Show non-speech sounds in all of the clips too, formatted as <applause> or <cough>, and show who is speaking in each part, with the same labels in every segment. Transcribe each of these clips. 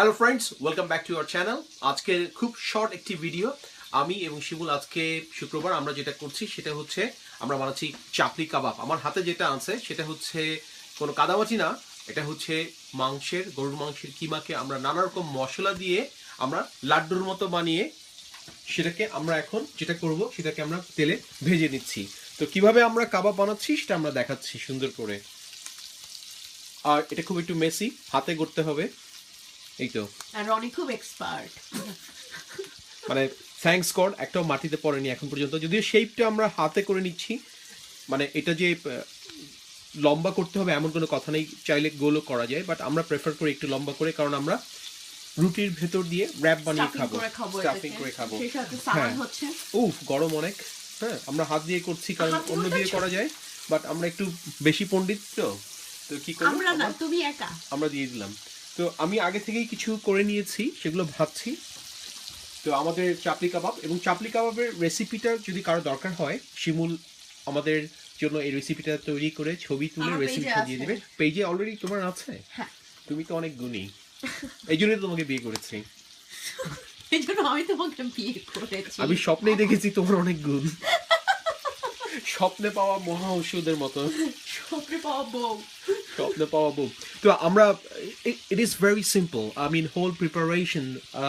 Speaker 1: Hello friends welcome back to our channel আজকে খুব short একটি ভিডিও আমি এবং শিমুল আজকে শুক্রবার আমরা যেটা করছি সেটা হচ্ছে আমরা বানাচ্ছি চাপলি কাবাব। আমার হাতে যেটা আছে সেটা হচ্ছে কোনো কাদামাটি না, এটা হচ্ছে মাংসের, গরুর মাংসের কিমাকে আমরা নানা রকম মশলা দিয়ে আমরা লাড্ডুর মতো বানিয়ে সেটাকে আমরা এখন যেটা করব সেটাকে আমরা তেলে ভেজে নিচ্ছি। তো কীভাবে আমরা কাবাব বানাচ্ছি সেটা আমরা দেখাচ্ছি সুন্দর করে। আর এটা খুব একটু মেসি হাতে করতে হবে। এই তো।
Speaker 2: আর রনি খুব এক্সপার্ট
Speaker 1: মানে থ্যাঙ্কস গড একটাও মাটিতে পড়েনি এখন পর্যন্ত। যদিও শেপটা আমরা হাতে করে নিচ্ছি মানে এটা যে লম্বা করতে হবে এমন কোনো কথা নেই চাইলে গোলও করা যায় বাট আমরা প্রেফার করি একটু লম্বা করে কারণ আমরা রুটির ভেতর দিয়ে র্যাপ বানিয়ে খাব। স্টাফিং করে খাব। হ্যাঁ। উফ গরম অনেক। হ্যাঁ আমরা হাত দিয়ে করছি কারণ অন্য দিয়ে করা যায় বাট আমরা একটু বেশি পণ্ডিত তো তো কি করব?
Speaker 2: আমরা না তুমি একা।
Speaker 1: আমরা দিয়ে দিলাম। তো আমি আগে থেকেই কিছু করে নিয়েছি সেগুলো ভাবছি। তো আমাদের চাপলি কাবাব এবং চাপলি কাবাবের রেসিপিটা যদি কারও দরকার হয় শিমুল আমাদের জন্য এই রেসিপিটা তৈরি করে ছবি তুলে রেসিপি
Speaker 2: আছে।
Speaker 1: দেবে। পেজে অলরেডি তোমার আছে?
Speaker 2: হ্যাঁ।
Speaker 1: তুমি তো অনেক গুণী। <laughs> এই জন্যই তোমাকে বিয়ে করেছি।
Speaker 2: আমি তোমাকে বিয়ে করেছি।
Speaker 1: আমি স্বপ্নেই দেখেছি তোমার অনেক গুণ। স্বপ্নে পাওয়া মহা ঔষধের মতো।
Speaker 2: স্বপ্নে পাওয়া বউ।
Speaker 1: স্বপ্নে পাওয়া বউ তো আমরা it is very simple I mean whole preparation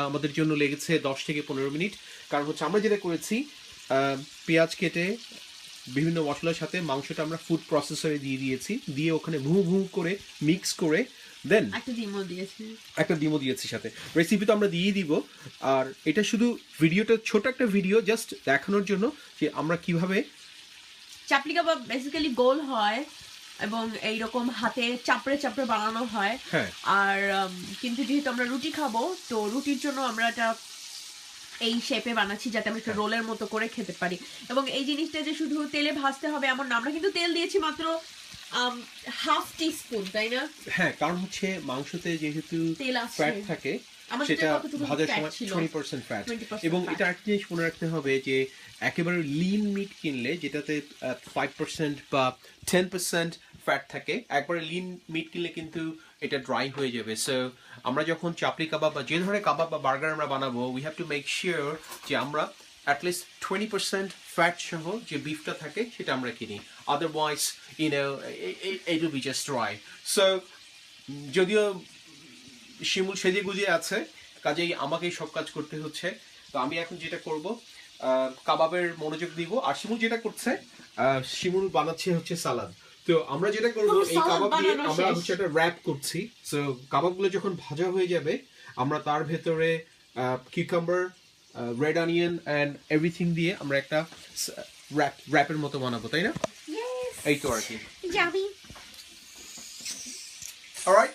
Speaker 1: আমাদের জন্য লেগেছে দশ থেকে পনেরো মিনিট। কারণ হচ্ছে আমরা যেটা করেছি পেঁয়াজ কেটে বিভিন্ন মশলার সাথে মাংসটা আমরা ফুড প্রসেসরে দিয়ে দিয়েছি। দিয়ে ওখানে ভু ভু করে মিক্স করে দেন
Speaker 2: একটা ডিমও দিয়েছে।
Speaker 1: একটা ডিমো দিয়েছি সাথে। রেসিপি তো আমরা দিয়ে দিব। আর এটা শুধু ভিডিওটা ছোট একটা ভিডিও জাস্ট দেখানোর জন্য যে আমরা কীভাবে
Speaker 2: চাপলি কাবাব বেসিক্যালি গোল হয়। এবং এইরকম হাতে চাপড়ে চাপড়ে বানানো হয়।
Speaker 1: হ্যাঁ।
Speaker 2: আর কিন্তু যেহেতু আমরা রুটি খাব তো রুটির জন্য আমরা এটা এই শেপে বানাচ্ছি যাতে আমরা একটা রোলের মতো করে খেতে পারি। এবং এই জিনিসটা যে শুধু তেলে ভাজতে হবে এমন না আমরা কিন্তু তেল দিয়েছি মাত্র হাফ টি স্পুন তাই না?
Speaker 1: হ্যাঁ কারণ হচ্ছে মাংসতে যেহেতু। ফ্যাট থাকে সেটা ভাজার সময় টোয়েন্টি পার্সেন্ট ফ্যাট এবং এটা একটা জিনিস মনে রাখতে হবে যে একেবারে লিন মিট কিনলে যেটাতে ফাইভ পার্সেন্ট বা টেন পার্সেন্ট ফ্যাট থাকে, একবারে লিন মিট কিনলে কিন্তু এটা ড্রাই হয়ে যাবে। সো আমরা যখন চাপলি কাবাব বা যে ধরনের কাবাব বা বার্গার আমরা বানাবো we have to make sure যে আমরা অ্যাটলিস্ট টোয়েন্টি পার্সেন্ট ফ্যাট সহ যে বিফটা থাকে সেটা আমরা কিনি। Otherwise you know it will be just dry so যদিও শিমুল সেজে গুজে আছে, কাজেই আমাকেই সব কাজ করতে হচ্ছে। তো আমি এখন যেটা করব কাবাবের মনোযোগ দিব। আর শিমুল যেটা করছে শিমুল বানাচ্ছে হচ্ছে সালাদ। তো আমরা যেটা করব এই কাবাব দিয়ে আমরা হচ্ছে একটা র্যাপ করছি। সো কাবাবগুলো যখন ভাজা হয়ে যাবে আমরা তার ভেতরে cucumber red onion and everything দিয়ে আমরা একটা র্যাপ র্যাপের মতো বানাবো তাই না? এই তো আর কি। অলরাইট